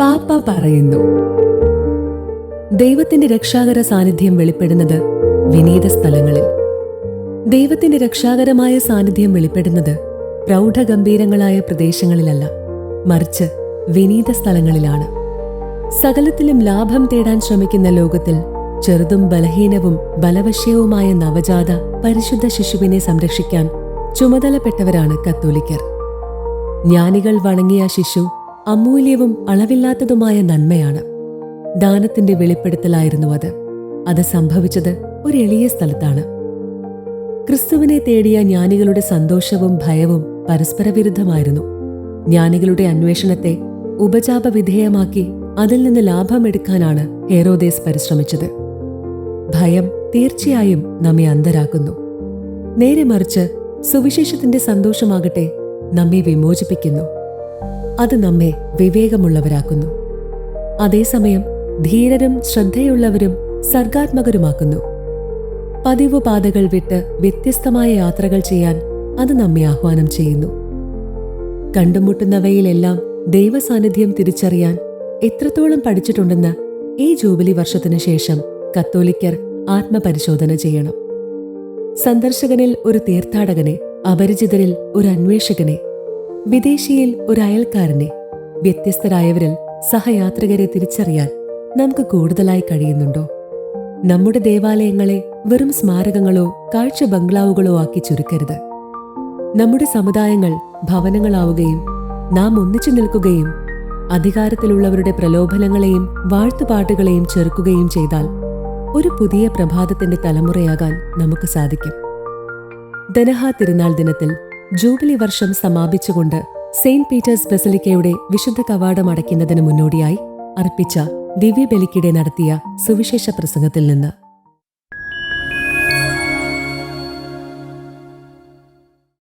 പാപ്പ പറയുന്നു. ദൈവത്തിന്റെ രക്ഷാകര സാന്നിധ്യം വെളിപ്പെടുന്നത് വിനീത സ്ഥലങ്ങളിൽ. ദൈവത്തിന്റെ രക്ഷാകരമായ സാന്നിധ്യം വെളിപ്പെടുന്നത് പ്രൗഢഗംഭീരങ്ങളായ പ്രദേശങ്ങളിലല്ല മറിച്ച് വിനീത സ്ഥലങ്ങളിലാണ്. സകലത്തിലും ലാഭം തേടാൻ ശ്രമിക്കുന്ന ലോകത്തിൽ ചെറുതും ബലഹീനവും ബലവശ്യവുമായ നവജാത പരിശുദ്ധ ശിശുവിനെ സംരക്ഷിക്കാൻ ചുമതലപ്പെട്ടവരാണ് കത്തോലിക്കർ. ജ്ഞാനികൾ വണങ്ങിയ ശിശു അമൂല്യവും അളവില്ലാത്തതുമായ നന്മയാണ്. ദാനത്തിന്റെ വെളിപ്പെടുത്തലായിരുന്നു അത്. അത് സംഭവിച്ചത് ഒരു എളിയ സ്ഥലത്താണ്. ക്രിസ്തുവിനെ തേടിയ ജ്ഞാനികളുടെ സന്തോഷവും ഭയവും പരസ്പര വിരുദ്ധമായിരുന്നു ജ്ഞാനികളുടെ അന്വേഷണത്തെ ഉപചാപവിധേയമാക്കി അതിൽ നിന്ന് ലാഭമെടുക്കാനാണ് ഹേറോദേസ് പരിശ്രമിച്ചത്. ഭയം തീർച്ചയായും നമ്മെ അന്ധരാക്കുന്നു നേരെ മറിച്ച് സുവിശേഷത്തിന്റെ സന്തോഷമാകട്ടെ നമ്മെ വിമോചിപ്പിക്കുന്നു. അത് നമ്മെ വിവേകമുള്ളവരാക്കുന്നു. അതേസമയം ധീരരും ശ്രദ്ധയുള്ളവരും സർഗാത്മകരുമാക്കുന്നു. പതിവ് പാതകൾ വിട്ട് വ്യത്യസ്തമായ യാത്രകൾ ചെയ്യാൻ അത് നമ്മെ ആഹ്വാനം ചെയ്യുന്നു. കണ്ടുമുട്ടുന്നവയിലെല്ലാം ദൈവസാന്നിധ്യം തിരിച്ചറിയാൻ എത്രത്തോളം പഠിച്ചിട്ടുണ്ടെന്ന് ഈ ജൂബിലി വർഷത്തിനു ശേഷം കത്തോലിക്കർ ആത്മപരിശോധന ചെയ്യണം. സന്ദർശകനിൽ ഒരു തീർത്ഥാടകനെ അപരിചിതരിൽ ഒരു അന്വേഷകനെ വിദേശിയിൽ ഒരു അയൽക്കാരനെ വ്യത്യസ്തരായവരിൽ സഹയാത്രികരെ തിരിച്ചറിയാൻ നമുക്ക് കൂടുതലായി കഴിയുന്നുണ്ടോ? നമ്മുടെ ദേവാലയങ്ങളെ വെറും സ്മാരകങ്ങളോ കാഴ്ച ബംഗ്ലാവുകളോ ആക്കി ചുരുക്കരുത്. നമ്മുടെ സമുദായങ്ങൾ ഭവനങ്ങളാവുകയും നാം ഒന്നിച്ചു നിൽക്കുകയും അധികാരത്തിലുള്ളവരുടെ പ്രലോഭനങ്ങളെയും വാഴ്ത്തുപാട്ടുകളെയും ചെറുക്കുകയും ചെയ്താൽ ഒരു പുതിയ പ്രഭാതത്തിന്റെ തലമുറയാകാൻ നമുക്ക് സാധിക്കും. ദനഹ തിരുനാൾ ദിനത്തിൽ ജൂബിലി വർഷം സമാപിച്ചുകൊണ്ട് സെയിന്റ് പീറ്റേഴ്സ് ബസലിക്കയുടെ വിശുദ്ധ കവാടം അടയ്ക്കുന്നതിന് മുന്നോടിയായി അർപ്പിച്ച ദിവ്യബലിക്കിടെ നടത്തിയ സുവിശേഷ പ്രസംഗത്തിൽ നിന്ന്.